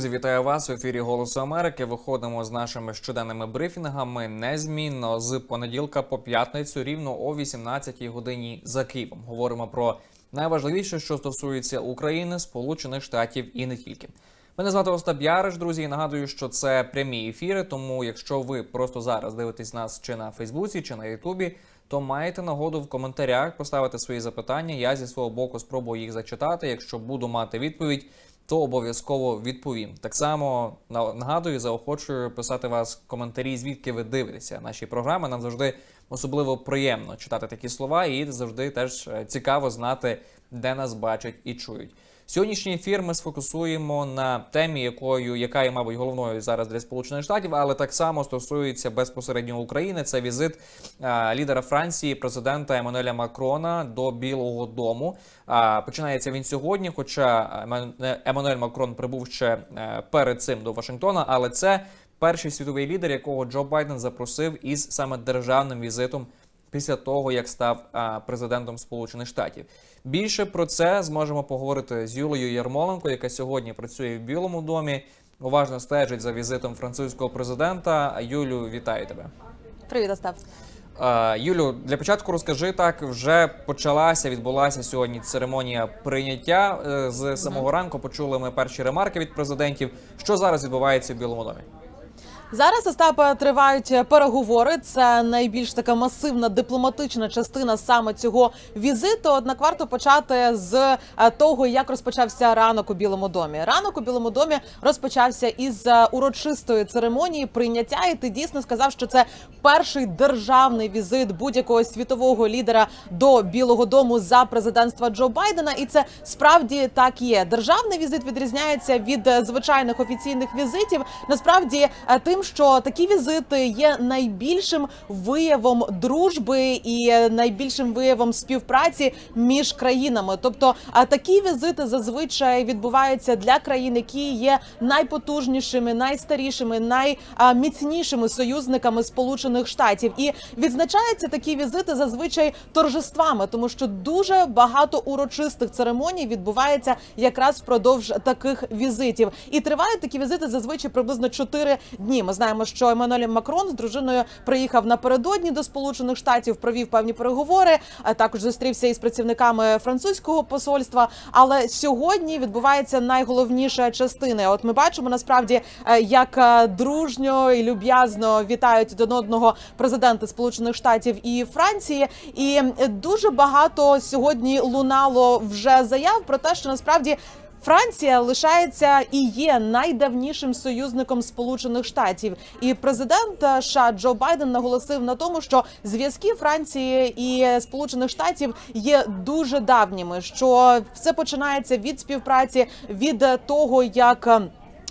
Друзі, вітаю вас в ефірі Голосу Америки. Виходимо з нашими щоденними брифінгами незмінно з понеділка по п'ятницю, рівно о 18 годині за Києвом. Говоримо про найважливіше, що стосується України, Сполучених Штатів і не тільки. Мене звати Остап Яриш, друзі. і Нагадую, що це прямі ефіри. Тому, якщо ви просто зараз дивитесь нас чи на Фейсбуці, чи на Ютубі, то маєте нагоду в коментарях поставити свої запитання. Я зі свого боку спробую їх зачитати. Якщо буду мати відповідь, то обов'язково відповім. Так само нагадую, заохочую писати вас коментарі, звідки ви дивитеся наші програми. Нам завжди особливо приємно читати такі слова, і завжди теж е, цікаво знати, де нас бачать і чують. Сьогоднішній ефір ми сфокусуємо на темі, якою яка є, мабуть, головною зараз для Сполучених Штатів, але так само стосується безпосередньо України. Це візит лідера Франції, президента Еммануеля Макрона до Білого Дому. А, починається він сьогодні. Хоча Еммануель Макрон прибув ще е, перед цим до Вашингтона, але це перший світовий лідер, якого Джо Байден запросив із саме державним візитом після того, як став президентом Сполучених Штатів. Більше про це зможемо поговорити з Юлею Ярмоленко, яка сьогодні працює в Білому домі. Уважно стежить за візитом французького президента. Юлю, вітаю тебе. Привіт, Остап. Юлю, для початку розкажи так. Вже почалася, відбулася сьогодні церемонія прийняття. Е, З самого ранку почули ми перші ремарки від президентів. Що зараз відбувається в Білому домі? Зараз Остапе тривають переговори. Це найбільш така масивна дипломатична частина саме цього візиту. Однак варто почати з е, того, як розпочався ранок у Білому домі. Ранок у Білому домі розпочався із е, урочистої церемонії прийняття. І ти дійсно сказав, що це перший державний візит будь-якого світового лідера до Білого Дому за президентства Джо Байдена. І це справді так є. Державний візит відрізняється від е, звичайних офіційних візитів. Насправді е, тим, що такі візити є найбільшим виявом дружби і найбільшим виявом співпраці між країнами. Тобто, такі візити зазвичай відбуваються для країн, які є найпотужнішими, найстарішими, найміцнішими союзниками Сполучених Штатів. І відзначаються такі візити зазвичай торжествами, тому що дуже багато урочистих церемоній відбувається якраз впродовж таких візитів. І тривають такі візити зазвичай приблизно 4 дні. Ми знаємо, що Еммануель Макрон з дружиною приїхав напередодні до Сполучених Штатів, провів певні переговори. а Також зустрівся із працівниками французького посольства. Але сьогодні відбувається найголовніша частина. От ми бачимо насправді, е, як е, дружньо і люб'язно вітають один одного президенти Сполучених Штатів і Франції. І е, дуже багато сьогодні лунало вже заяв про те, що насправді. Франція лишається і є найдавнішим союзником Сполучених Штатів, і президент США Джо Байден наголосив на тому, що зв'язки Франції і Сполучених Штатів є дуже давніми. Що все починається від співпраці, від того, як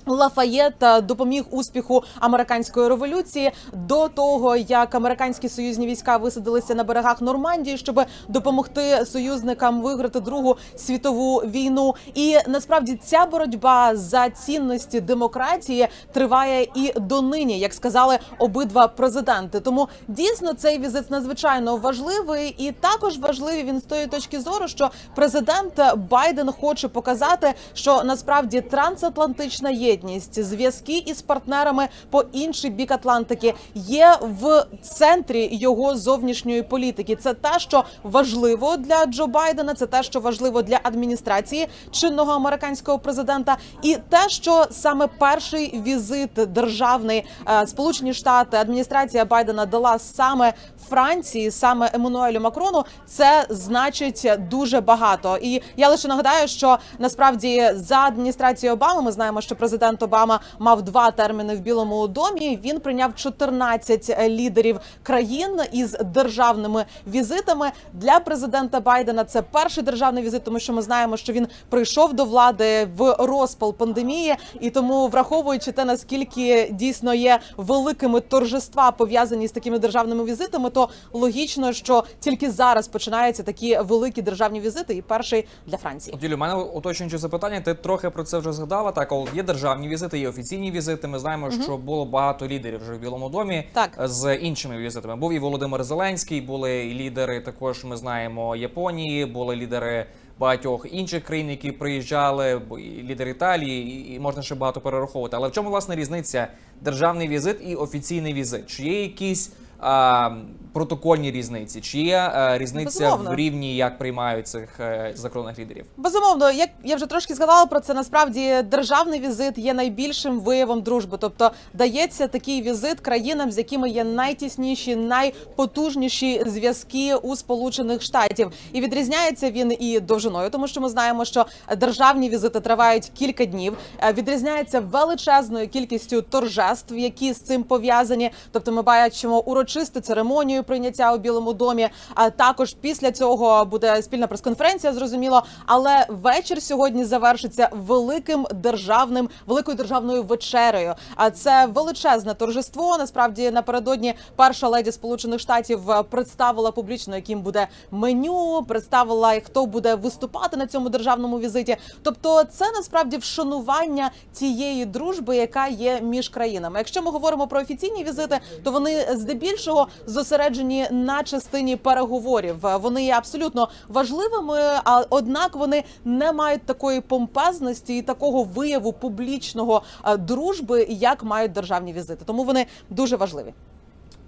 Лафаєт допоміг успіху американської революції до того, як американські союзні війська висадилися на берегах Нормандії, щоб допомогти союзникам виграти Другу світову війну. І насправді ця боротьба за цінності демократії триває і донині, як сказали обидва президенти. Тому дійсно цей візит надзвичайно важливий, і також важливий він з тої точки зору, що президент Байден хоче показати, що насправді трансатлантична єдність, зв'язки із партнерами по інший бік Атлантики є в центрі його зовнішньої політики. Це те, що важливо для Джо Байдена, це те, що важливо для адміністрації чинного американського президента, і те, що саме перший візит державний е, Сполучені Штати адміністрація Байдена дала саме Франції, саме Еммануелю Макрону, це значить дуже багато. І я лише нагадаю, що насправді за адміністрацією Обами ми знаємо, що президент Обама мав два терміни в Білому домі. Він прийняв 14 лідерів країн із державними візитами для президента Байдена. Це перший державний візит, тому що ми знаємо, що він прийшов до влади в розпал пандемії, і тому, враховуючи те, наскільки дійсно є великими торжества пов'язані з такими державними візитами, то логічно, що тільки зараз починаються такі великі державні візити, і перший для Франції. У мене уточнююче запитання. Ти трохи про це вже згадала. Так, є державні візити, є офіційні візити. Ми знаємо, що було багато лідерів вже в Білому домі Так. з іншими візитами. Був і Володимир Зеленський, були і лідери. Також ми знаємо Японії, були лідери багатьох інших країн, які приїжджали, лідер Італії, і можна ще багато перераховувати. Але в чому власне різниця державний візит і офіційний візит? Чи є якісь а, протокольні різниці? Чи є а, різниця Безумовно. в рівні, як приймають цих е, закордонних лідерів? Безумовно, як я вже трошки сказала про це, насправді державний візит є найбільшим виявом дружби. Тобто дається такий візит країнам, з якими є найтісніші, найпотужніші зв'язки у Сполучених Штатів, і відрізняється він і довжиною, тому що ми знаємо, що державні візити тривають кілька днів. Е, Відрізняється величезною кількістю торжеств, які з цим пов'язані. Тобто, ми бачимо урочисту церемонію прийняття у Білому домі. А також після цього буде спільна прес-конференція, зрозуміло. Але вечір сьогодні завершиться великим державним, великою державною вечерею. А це величезне торжество. Насправді напередодні перша леді Сполучених Штатів представила публічно, яким буде меню, представила хто буде виступати на цьому державному візиті. Тобто, це насправді вшанування тієї дружби, яка є між країнами. Якщо ми говоримо про офіційні візити, то вони здебільшого зосереджені на частині переговорів. Е, Вони є абсолютно важливими, а однак вони не мають такої помпезності і такого вияву публічного е, дружби, як мають державні візити. Тому вони дуже важливі.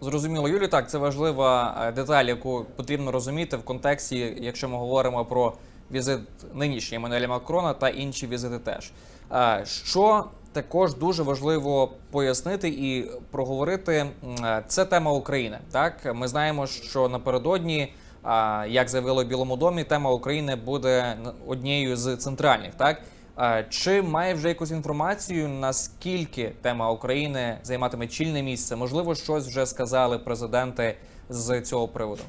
Зрозуміло, Юлі, так це важлива е, деталь, яку потрібно розуміти в контексті, якщо ми говоримо про візит нинішній Еммануеля Макрона та інші візити теж. Що також дуже важливо пояснити і проговорити, це тема України. Так, ми знаємо, що напередодні. Як заявили в Білому домі, тема України буде однією з центральних. Так чи має вже якусь інформацію, наскільки тема України займатиме чільне місце? Можливо, щось вже сказали президенти з цього приводу.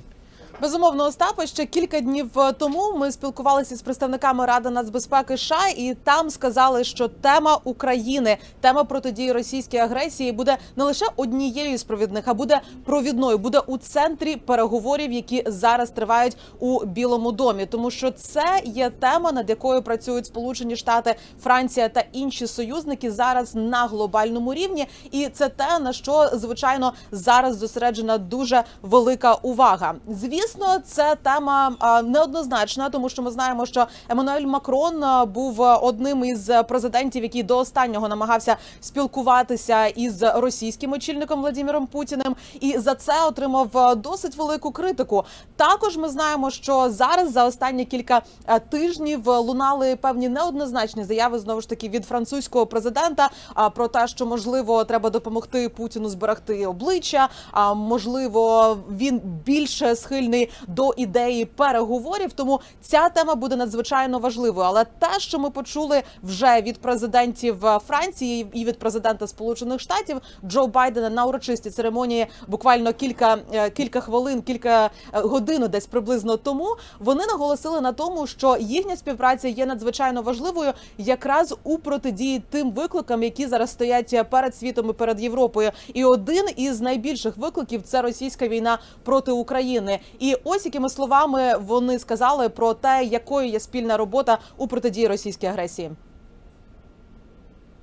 Безумовно, Остапе, ще кілька днів е, тому ми спілкувалися з представниками Ради нацбезпеки США, і там сказали, що тема України, тема протидії російській агресії буде не лише однією з провідних, а буде провідною, буде у центрі переговорів, які зараз тривають у Білому домі, тому що це є тема, над якою працюють Сполучені Штати, Франція та інші союзники зараз на глобальному рівні, і це те на що звичайно зараз зосереджена дуже велика увага. Звісно, це тема неоднозначна, тому що ми знаємо, що Еммануель Макрон був одним із президентів, який до останнього намагався спілкуватися із російським очільником Владимиром Путіним, і за це отримав досить велику критику. Також ми знаємо, що зараз за останні кілька тижнів лунали певні неоднозначні заяви знову ж таки від французького президента про те, що можливо треба допомогти Путіну зберегти обличчя. А можливо, він більше схильний до ідеї переговорів. Тому ця тема буде надзвичайно важливою. Але те, що ми почули вже від президентів е, Франції і від президента Сполучених Штатів Джо Байдена на урочистій церемонії, буквально кілька е, кілька хвилин, кілька е, годин, десь приблизно тому, вони наголосили на тому, що їхня співпраця є надзвичайно важливою, якраз у протидії тим викликам, які зараз стоять перед світом і перед Європою. І один із найбільших викликів це російська війна проти України. І ось якими словами вони сказали про те, якою є спільна робота у протидії російській агресії.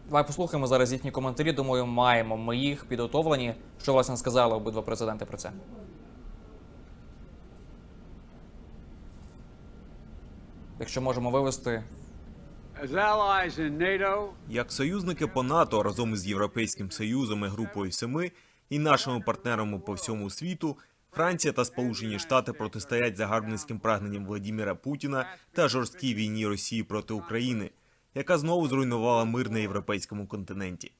Давай послухаємо зараз їхні коментарі. Думаю, маємо ми їх підготовлені. Що власне сказали обидва президенти про це? Якщо можемо вивести Як союзники по НАТО разом із Європейським Союзом і групою Семи і нашими партнерами по всьому світу, Франція та Сполучені Штати протистоять загарбницьким прагненням Владіміра Путіна та жорсткій війні Росії проти України, яка знову зруйнувала мир на європейському континенті.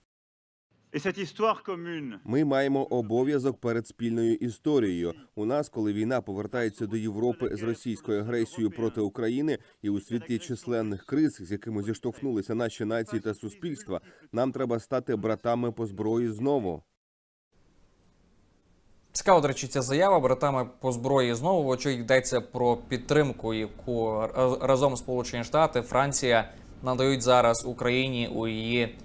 Ми маємо обов'язок перед спільною історією. У нас, коли війна повертається до Європи з російською агресією проти України, і у світлі численних криз, з якими зіштовхнулися наші нації та суспільства, нам треба стати братами по зброї знову. Цікаво, до речі, ця заява братами по зброї знову вочевидь йдеться про підтримку, яку разом Сполучені Штати, Франція надають зараз Україні у її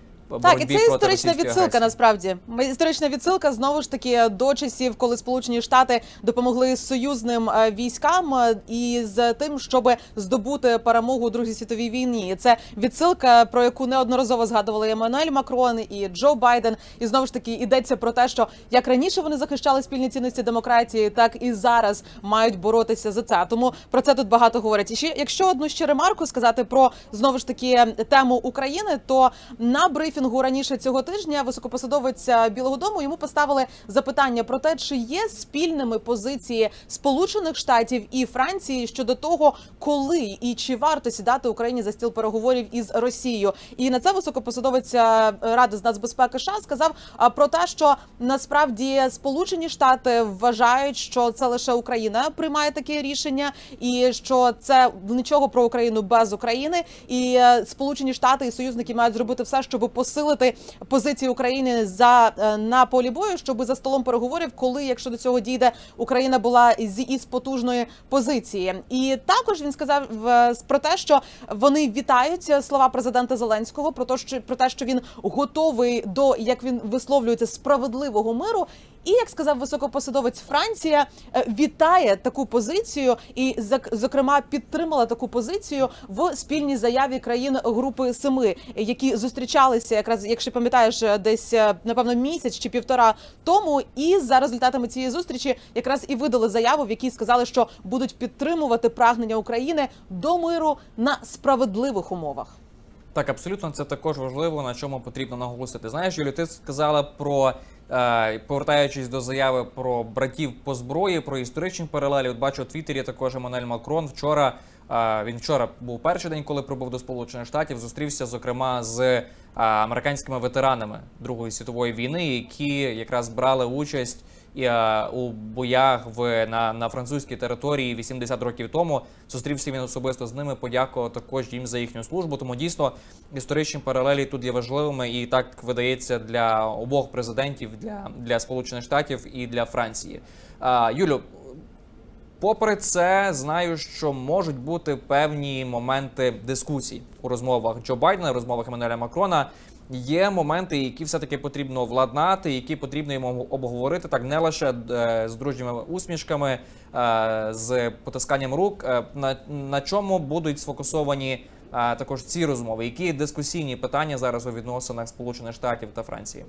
Так, і це історична відсилка. агресії. Насправді історична відсилка знову ж таки до часів, коли Сполучені Штати допомогли союзним е, військам е, із тим, щоб здобути перемогу у Другій світовій війні. Це відсилка, про яку неодноразово згадували Еммануель Макрон і Джо Байден. І знову ж таки йдеться про те, що як раніше вони захищали спільні цінності демократії, так і зараз мають боротися за це. Тому про це тут багато говорять. І ще якщо одну ще ремарку сказати про знову ж таки тему України, то на брифінгу раніше цього тижня високопосадовець Білого Дому йому поставили запитання про те, чи є спільними позиції Сполучених Штатів і Франції щодо того, коли і чи варто сідати Україні за стіл переговорів із Росією. І на це високопосадовець Ради з нацбезпеки США сказав про те, що насправді Сполучені Штати вважають, що це лише Україна приймає таке рішення, і що це нічого про Україну без України. І е, Сполучені Штати і союзники мають зробити все, щоб посилити позиції України за е, на полі бою, щоб за столом переговорів, коли якщо до цього дійде, Україна була з із потужної позиції. І також він сказав е, про те, що вони вітають слова президента Зеленського про те, що про те, що він готовий до як він висловлюється справедливого миру. І як сказав високопосадовець Франція, е, вітає таку позицію, і зокрема підтримала таку позицію в спільній заяві країн групи Семи, які зустрічалися, якраз якщо пам'ятаєш, е, десь е, напевно місяць чи півтора тому. І за результатами цієї зустрічі якраз і видали заяву, в якій сказали, що будуть підтримувати прагнення України до миру на справедливих умовах. Так, абсолютно, це також важливо, на чому потрібно наголосити. Знаєш, Юлі, ти сказала про е, повертаючись до заяви про братів по зброї, про історичні паралелі. От бачу у Твіттері також Еммануель Макрон вчора. е, він вчора був перший день, коли прибув до Сполучених Штатів. Зустрівся зокрема з е, американськими ветеранами Другої світової війни, які якраз брали участь у боях в на, на французькій території 80 років тому. Зустрівся він особисто з ними. Подякував також їм за їхню службу. Тому дійсно історичні паралелі тут є важливими, і так видається для обох президентів для, для Сполучених Штатів і для Франції. А, Юлю, Попри це, знаю, що можуть бути певні моменти дискусій у розмовах Джо Байдена, розмовах Еммануеля Макрона. Є моменти, які все-таки потрібно владнати, які потрібно йому обговорити так не лише е, з дружніми усмішками, е, з потисканням рук. Е, на, на чому будуть сфокусовані також ці розмови? Які дискусійні питання зараз у відносинах Сполучених Штатів та Франції?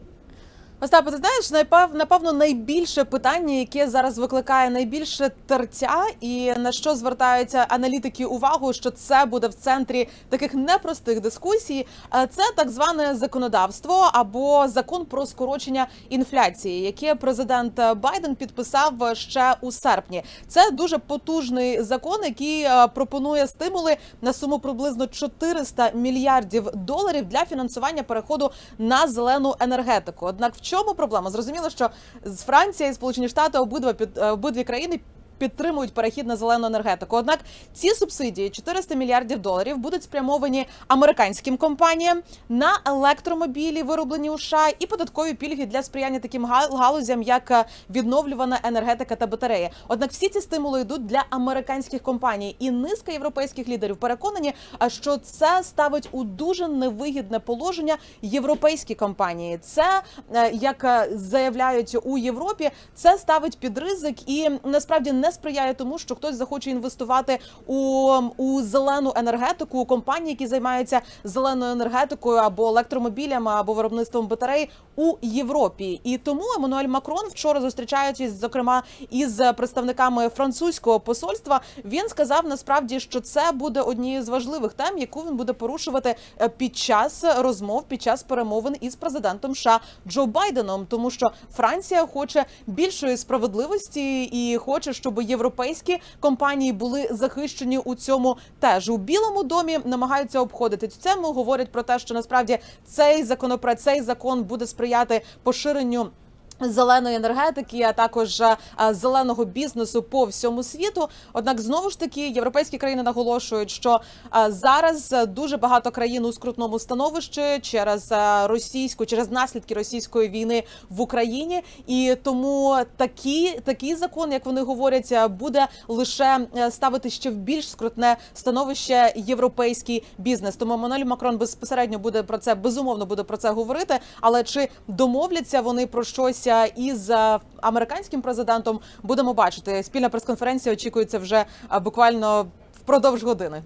Остапе, ти знаєш, напев- напевно, найбільше питання, яке зараз викликає найбільше тертя, і на що звертаються аналітики увагу, що це буде в центрі таких непростих дискусій. е, Це так зване законодавство або закон про скорочення інфляції, яке президент Байден підписав ще у серпні. Це дуже потужний закон, який е, пропонує стимули на суму приблизно 400 мільярдів доларів для фінансування переходу на зелену енергетику. Однак в чому проблема? Зрозуміло, що з Франції і Сполучені Штати обидва під е, обидві країни. Підтримують перехід на зелену енергетику. Однак ці субсидії 400 мільярдів доларів будуть спрямовані американським компаніям на електромобілі, вироблені у США, і податкові пільги для сприяння таким га- галузям, як е, відновлювана енергетика та батареї. Однак всі ці стимули йдуть для американських компаній, і низка європейських лідерів переконані, а що це ставить у дуже невигідне положення європейські компанії. Це е, як е, заявляють у Європі, це ставить під ризик і насправді не сприяє тому, що хтось захоче інвестувати у, у зелену енергетику, у компанії, які займаються зеленою енергетикою або електромобілями, або виробництвом батарей у Європі. І тому Еммануель Макрон вчора зустрічаючись, зокрема із представниками французького посольства, він сказав насправді, що це буде однією з важливих тем, яку він буде порушувати е, під час розмов, під час перемовин із президентом США Джо Байденом, тому що Франція хоче більшої справедливості і хоче, щоб європейські компанії були захищені у цьому теж у Білому домі. Намагаються обходити цю тему. Говорять про те, що насправді цей законопроект, цей закон буде сприяти поширенню. Зеленої енергетики, а також е, зеленого бізнесу по всьому світу. Однак знову ж таки європейські країни наголошують, що е, зараз е, дуже багато країн у скрутному становищі через е, російську, через наслідки російської війни в Україні, і тому такі, такий закон, як вони говорять, е, буде лише е, ставити ще в більш скрутне становище європейський бізнес. Тому Еммануель Макрон безпосередньо буде про це безумовно буде про це говорити. Але чи домовляться вони про щось е, із е, американським президентом? Будемо бачити. Спільна прес-конференція очікується вже е, буквально впродовж години.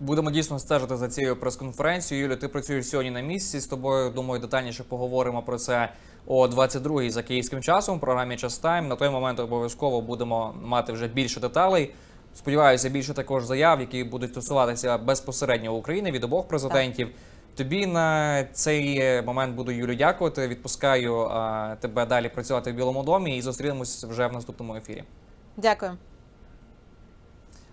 Будемо дійсно стежити за цією прес-конференцією. Юлі, ти працюєш сьогодні на місці. З тобою думаю, детальніше поговоримо про це о 22-й за київським часом. В програмі Час Тайм. На той момент обов'язково будемо мати вже більше деталей. Сподіваюся, більше також заяв, які будуть стосуватися безпосередньо України від обох президентів. Тобі на цей момент буду Юлю дякувати. Відпускаю а, тебе далі працювати в Білому домі і зустрінемось вже в наступному ефірі. Дякую.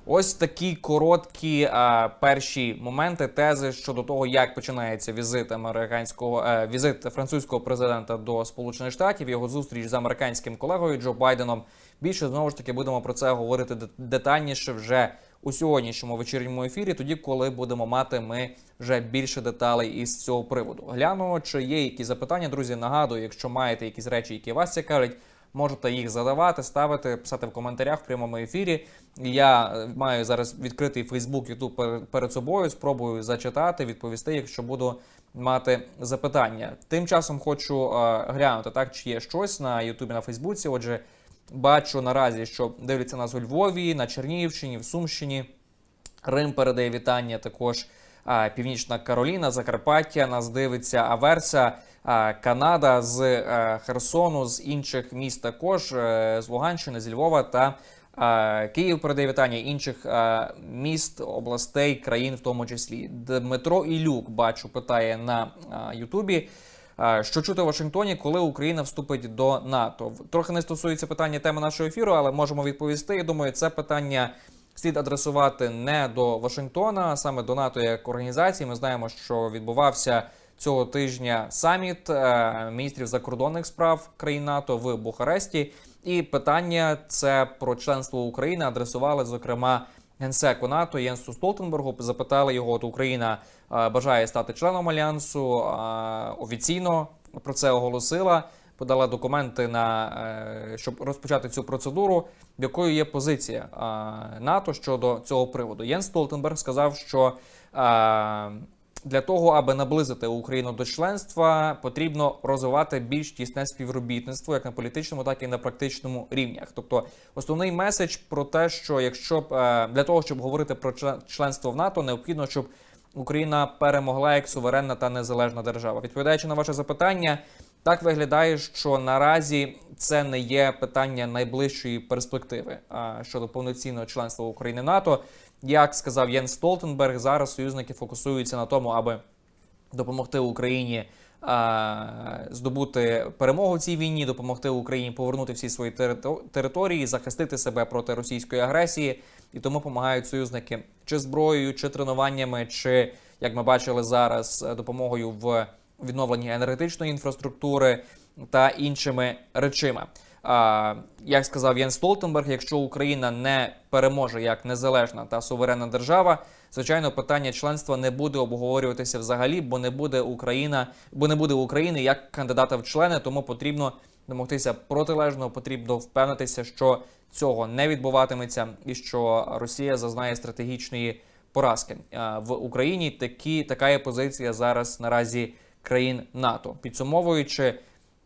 Ось такі короткі а, перші моменти тези щодо того, як починається візит американського е, візит французького президента до Сполучених Штатів, його зустріч з американським колегою Джо Байденом. Більше знову ж таки будемо про це говорити детальніше вже у сьогоднішньому вечірньому ефірі, тоді коли будемо мати ми вже більше деталей із цього приводу. Гляну, чи є якісь запитання, друзі. Нагадую, якщо маєте якісь речі, які вас цікавлять. Можете їх задавати, ставити, писати в коментарях в прямому ефірі. Я е, маю зараз відкритий Фейсбук, Ютуб перед собою. Спробую зачитати, відповісти, якщо буду мати запитання. Тим часом хочу е, глянути, так чи є щось на Ютубі, на Фейсбуці. Отже, бачу наразі, що дивляться нас у Львові, на Чернігівщині, в Сумщині. Рим передає вітання також. Північна Кароліна, Закарпаття нас дивиться Аверса, Канада з е, Херсону, з інших міст також е, з Луганщини, з Львова та Київ передає вітання інших міст, областей, країн, в тому числі. Дмитро Ілюк бачу, питає на Ютубі. А, Що чути в Вашингтоні, коли Україна вступить до НАТО? Трохи не стосується питання теми нашого ефіру, але можемо відповісти. Я думаю, це питання слід адресувати не до Вашингтона, а саме до НАТО як організації. Ми знаємо, що відбувався цього тижня саміт е, міністрів закордонних справ країн НАТО в Бухаресті. І питання це про членство України адресували зокрема генсеку НАТО Єнсу Столтенбергу. Запитали його, от Україна е, бажає стати членом альянсу е, офіційно про це оголосила. Подала документи на е, щоб розпочати цю процедуру. Якою є позиція НАТО щодо цього приводу? Єн Столтенберг сказав, що для того, аби наблизити Україну до членства, потрібно розвивати більш тісне співробітництво як на політичному, так і на практичному рівнях. Тобто, основний меседж про те, що якщо е, для того, щоб говорити про членство в НАТО, необхідно, щоб Україна перемогла як суверенна та незалежна держава. Відповідаючи на ваше запитання, так виглядає, що наразі це не є питання найближчої перспективи щодо повноцінного членства України НАТО. Як сказав Єн Столтенберг, зараз союзники фокусуються на тому, аби допомогти Україні здобути перемогу в цій війні, допомогти Україні повернути всі свої терито- території, захистити себе проти російської агресії, і тому допомагають союзники чи зброєю, чи тренуваннями, чи як ми бачили зараз, допомогою в відновленні енергетичної інфраструктури та іншими речима. Як сказав Єн Столтенберг, якщо Україна не переможе як незалежна та суверенна держава, звичайно, питання членства не буде обговорюватися взагалі, бо не буде Україна, бо не буде України як кандидата в члени, тому потрібно домогтися протилежного, потрібно впевнитися, що цього не відбуватиметься, і що Росія зазнає стратегічної поразки в Україні. Такі така є позиція зараз наразі країн НАТО. Підсумовуючи,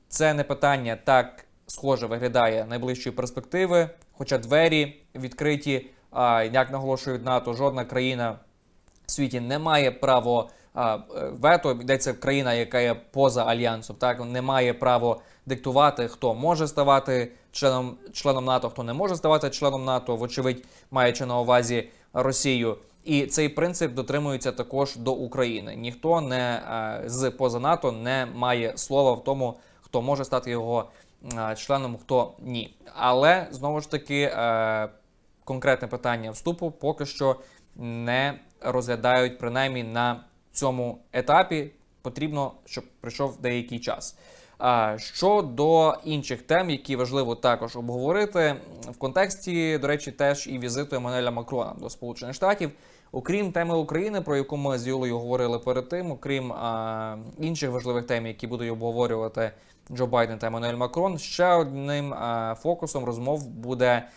це не питання так схоже виглядає найближчої перспективи, хоча двері відкриті. А як наголошують НАТО, жодна країна в світі не має право е, вето. Йдеться країна, яка є поза альянсом, так не має право диктувати, хто може ставати членом членом НАТО, хто не може ставати членом НАТО, вочевидь, маючи на увазі Росію. І цей принцип дотримується також до України. Ніхто не е, з поза НАТО не має слова в тому, хто може стати його членом, хто ні. Але знову ж таки. е, конкретне питання вступу поки що не розглядають принаймні на цьому етапі. Потрібно, щоб пройшов деякий час. Щодо інших тем, які важливо також обговорити в контексті, до речі, теж і візиту Еммануеля Макрона до Сполучених Штатів. Окрім теми України, про яку ми з Юлею говорили перед тим, окрім а, інших важливих тем, які будуть обговорювати Джо Байден та Еммануель Макрон, ще одним а, фокусом розмов буде,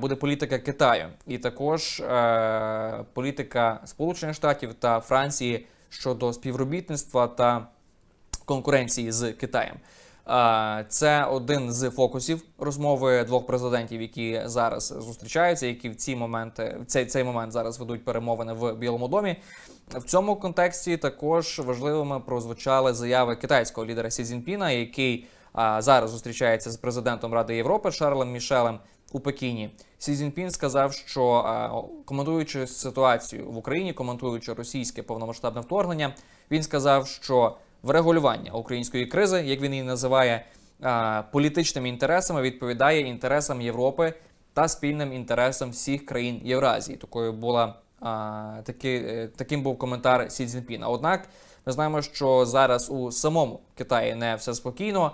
буде політика Китаю, і також е, політика Сполучених Штатів та Франції щодо співробітництва та конкуренції з Китаєм. А, Це один з фокусів розмови двох президентів, які зараз зустрічаються, які в ці моменти в цей, цей момент зараз ведуть перемовини в Білому домі. В цьому контексті також важливими прозвучали заяви китайського лідера Сі Цзіньпіна, який а, зараз зустрічається з президентом Ради Європи Шарлем Мішелем у Пекіні. Сі Цзіньпін сказав, що а, коментуючи ситуацію в Україні, коментуючи російське повномасштабне вторгнення, він сказав, що врегулювання української кризи, як він її називає, політичними інтересами відповідає інтересам Європи та спільним інтересам всіх країн Євразії. Такою була а, таки, е, таким був коментар Сі Цзіньпіна. Однак ми знаємо, що зараз у самому Китаї не все спокійно.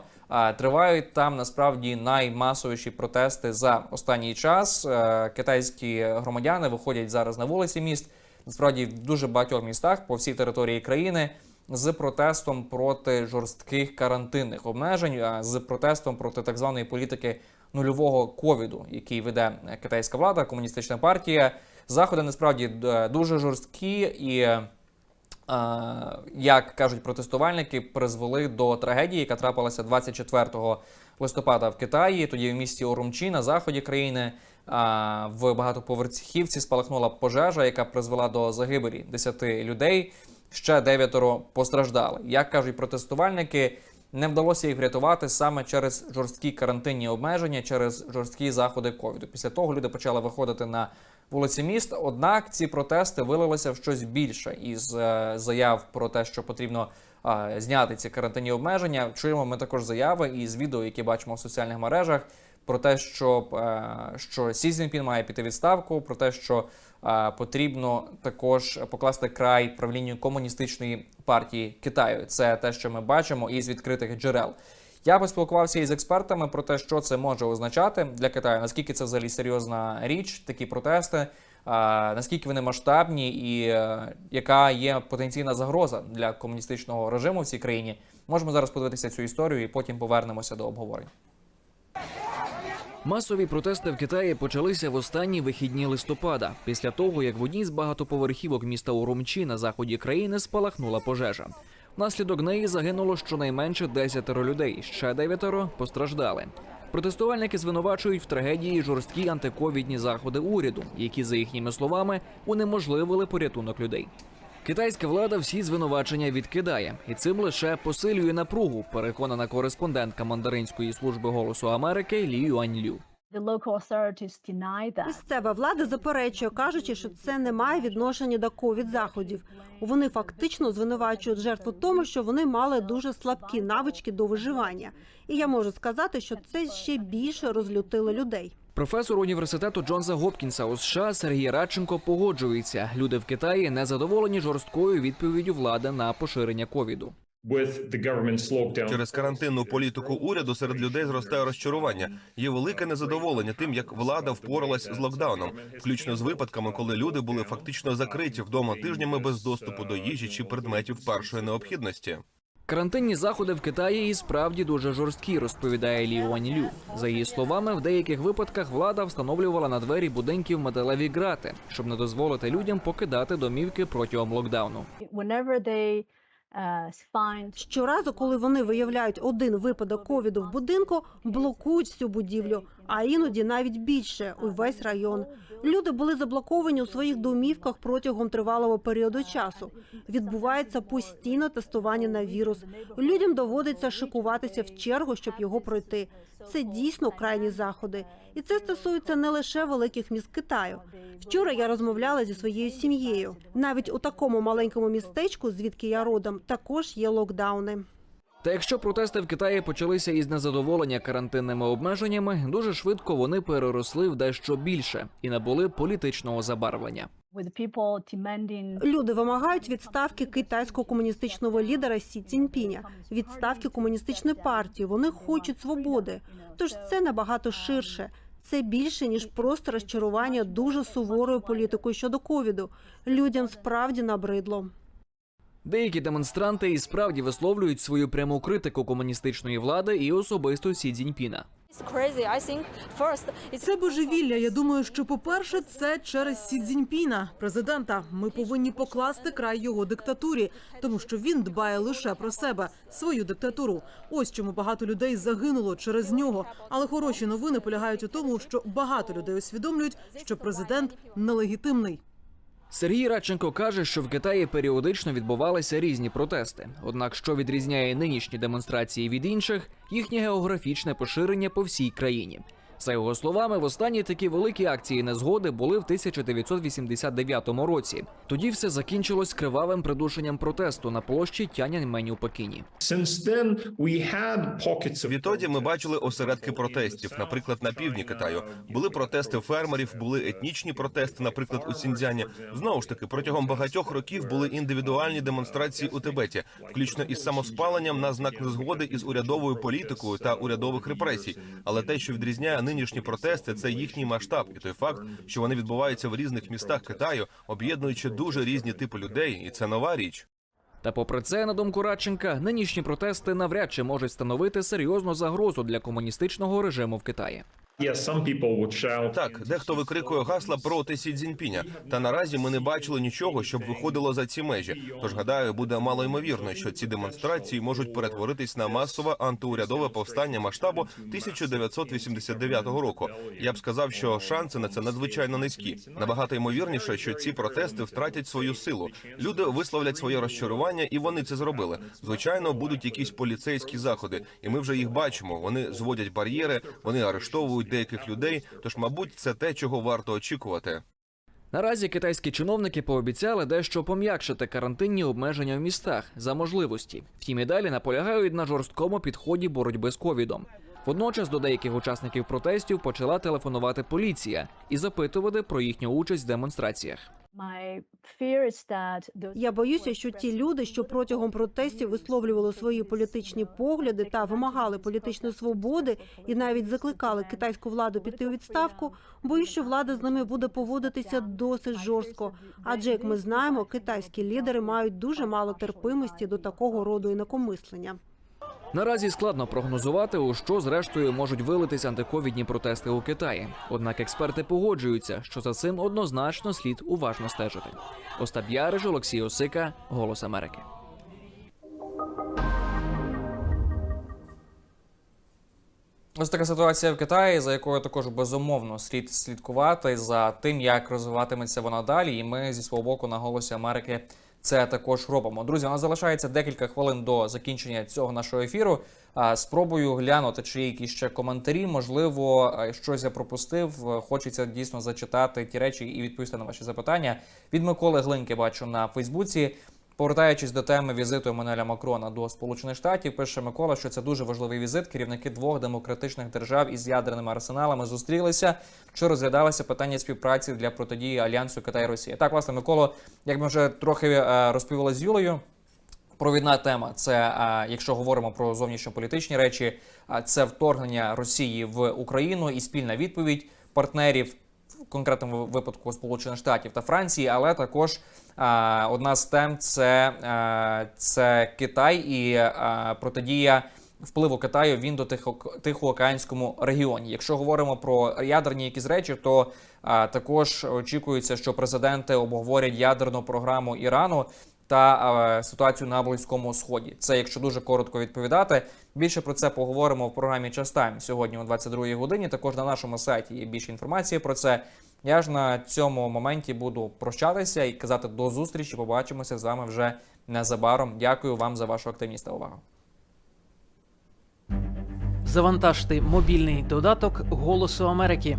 Тривають там насправді наймасовіші протести за останній час. Е, Китайські громадяни виходять зараз на вулиці міст. Насправді в дуже багатьох містах по всій території країни з протестом проти жорстких карантинних обмежень, а з протестом проти так званої політики нульового ковіду, який веде китайська влада, комуністична партія. Заходи насправді е, дуже жорсткі і. е, е, Як кажуть протестувальники, призвели до трагедії, яка трапилася 24 листопада в Китаї. Тоді в місті Орумчі на заході країни в багатоповерхівці спалахнула пожежа, яка призвела до загибелі 10 людей. Ще дев'ятеро постраждали. Як кажуть протестувальники, не вдалося їх врятувати саме через жорсткі карантинні обмеження, через жорсткі заходи ковіду. Після того люди почали виходити на вулиці міст. Однак ці протести вилилися в щось більше із е, заяв про те, що потрібно зняти ці карантинні обмеження. Чуємо ми також заяви із відео, які бачимо в соціальних мережах. Про те, що, е, що Сі Цзіньпін має піти відставку, про те, що потрібно також покласти край правлінню комуністичної партії Китаю. Це те, що ми бачимо із відкритих джерел. Я поспілкувався із експертами про те, що це може означати для Китаю, наскільки це взагалі серйозна річ, такі протести, наскільки вони масштабні, і е, яка є потенційна загроза для комуністичного режиму в цій країні. Можемо зараз подивитися цю історію і потім повернемося до обговорень. Масові протести в Китаї почалися в останні вихідні листопада, після того як в одній з багатоповерхівок міста Урумчі на заході країни спалахнула пожежа. Внаслідок неї загинуло щонайменше десятеро людей, ще дев'ятеро постраждали. Протестувальники звинувачують в трагедії жорсткі антиковідні заходи уряду, які, за їхніми словами, унеможливили порятунок людей. Китайська влада всі звинувачення відкидає, і цим лише посилює напругу. Переконана кореспондентка мандаринської служби голосу Америки Лі deny that. Місцева влада заперечує, кажучи, що це не має відношення до ковід заходів. Вони фактично звинувачують жертв у тому, що вони мали дуже слабкі навички до виживання. І я можу сказати, що це ще більше розлютило людей. Професор університету Джонса Гопкінса у США Сергій Радченко погоджується. Люди в Китаї не задоволені жорсткою відповіддю влади на поширення ковіду. Через карантинну політику уряду серед людей зростає розчарування. Є велике незадоволення тим, як влада впоралась з локдауном, включно з випадками, коли люди були фактично закриті вдома тижнями без доступу до їжі чи предметів першої необхідності. Карантинні заходи в Китаї і справді дуже жорсткі, розповідає Лі Уаньлю. За її словами, в деяких випадках влада встановлювала на двері будинків металеві грати, щоб не дозволити людям покидати домівки протягом локдауну. Uh, Щоразу, коли вони виявляють один випадок ковіду в будинку, блокують всю будівлю, а іноді навіть більше увесь район. Люди були заблоковані у своїх домівках протягом тривалого періоду часу. Відбувається постійне тестування на вірус. Людям доводиться шикуватися в чергу, щоб його пройти. Це дійсно крайні заходи, і це стосується не лише великих міст Китаю. Вчора я розмовляла зі своєю сім'єю. Навіть у такому маленькому містечку, звідки я родом, також є локдауни. Та якщо протести в Китаї почалися із незадоволення карантинними обмеженнями, дуже швидко вони переросли в дещо більше і набули політичного забарвлення. Люди вимагають відставки китайського комуністичного лідера Сі Цзіньпіня, відставки комуністичної партії. Вони хочуть свободи. Тож це набагато ширше. Це більше ніж просто розчарування дуже суворою політикою щодо ковіду. Людям справді набридло. Деякі демонстранти і справді висловлюють свою пряму критику комуністичної влади і особисто Сі Цзіньпіна. Це божевілля. Я думаю, що по-перше, це через Сі Цзіньпіна, президента. Ми повинні покласти край його диктатурі, тому що він дбає лише про себе, свою диктатуру. Ось чому багато людей загинуло через нього. Але хороші новини полягають у тому, що багато людей усвідомлюють, що президент нелегітимний. Сергій Радченко каже, що в Китаї періодично відбувалися різні протести. Однак, що відрізняє нинішні демонстрації від інших, їхнє географічне поширення по всій країні. За його словами, в останні такі великі акції незгоди були в 1989 році. Тоді все закінчилось кривавим придушенням протесту на площі Тяньаньмень у Пекіні. Відтоді ми бачили осередки протестів, наприклад, на півдні Китаю. Були протести фермерів, були етнічні протести, наприклад, у Сіньцзяні. Знову ж таки, протягом багатьох років були індивідуальні демонстрації у Тибеті, включно із самоспаленням на знак незгоди із урядовою політикою та урядових репресій. Але те, що відрізняє нинішні протести, це їхній масштаб і той факт, що вони відбуваються в різних містах Китаю, об'єднуючи дуже різні типи людей, і це нова річ. Та попри це, на думку Радченка, нинішні протести навряд чи можуть становити серйозну загрозу для комуністичного режиму в Китаї. Так, дехто викрикує гасла проти Сі Цзіньпіня. Та наразі ми не бачили нічого, щоб виходило за ці межі. Тож гадаю, буде мало ймовірно, що ці демонстрації можуть перетворитись на масове антиурядове повстання масштабу 1989 року. Я б сказав, що шанси на це надзвичайно низькі. Набагато ймовірніше, що ці протести втратять свою силу. Люди висловлять своє розчарування, і вони це зробили. Звичайно, будуть якісь поліцейські заходи, і ми вже їх бачимо. Вони зводять бар'єри, вони арештовують деяких людей. Тож, мабуть, це те, чого варто очікувати. Наразі китайські чиновники пообіцяли дещо пом'якшити карантинні обмеження в містах за можливості. Втім, і далі наполягають на жорсткому підході боротьби з ковідом. Водночас до деяких учасників протестів почала телефонувати поліція і запитувати про їхню участь в демонстраціях. Я боюся, що ті люди, що протягом протестів висловлювали свої політичні погляди та вимагали політичної свободи, і навіть закликали китайську владу піти у відставку. Боюсь, що влада з ними буде поводитися досить жорстко. Адже, як ми знаємо, китайські лідери мають дуже мало терпимості до такого роду інакомислення. Наразі складно прогнозувати, у що зрештою можуть вилитись антиковідні протести у Китаї. Однак експерти погоджуються, що за цим однозначно слід уважно стежити. Остап Яриш, Олексій Осика, Голос Америки. Ось така ситуація в Китаї, за якою також безумовно слід слідкувати за тим, як розвиватиметься вона далі. І ми зі свого боку на голосі Америки це також робимо. Друзі, у нас залишається декілька хвилин до закінчення цього нашого ефіру. Спробую глянути, чи є якісь ще коментарі. Можливо, щось я пропустив. Хочеться дійсно зачитати ті речі і відповісти на ваші запитання. Від Миколи Глинки бачу на Фейсбуці. Повертаючись до теми візиту Еммануеля Макрона до Сполучених Штатів, пише Микола, що це дуже важливий візит. Керівники двох демократичних держав із ядерними арсеналами зустрілися, що розглядалося питання співпраці для протидії альянсу Китай Росія. Так, власне, Миколо, як ми вже трохи е, розповіли з Юлею. Провідна тема це, е, якщо говоримо про зовнішньополітичні речі, це вторгнення Росії в Україну і спільна відповідь партнерів конкретному випадку Сполучених Штатів та Франції, але також одна з тем це, е, це Китай і е, протидія впливу Китаю він до Тихоокеанському регіоні. Якщо говоримо про ядерні якісь речі, то а, також очікується, що президенти обговорять ядерну програму Ірану та е, ситуацію на Близькому Сході. Це якщо дуже коротко відповідати. Більше про це поговоримо в програмі Час Тайм сьогодні о 22-й годині. Також на нашому сайті є більше інформації про це. Я ж на цьому моменті буду прощатися і казати до зустрічі. Побачимося з вами вже незабаром. Дякую вам за вашу активність та увагу. Завантажте мобільний додаток Голосу Америки.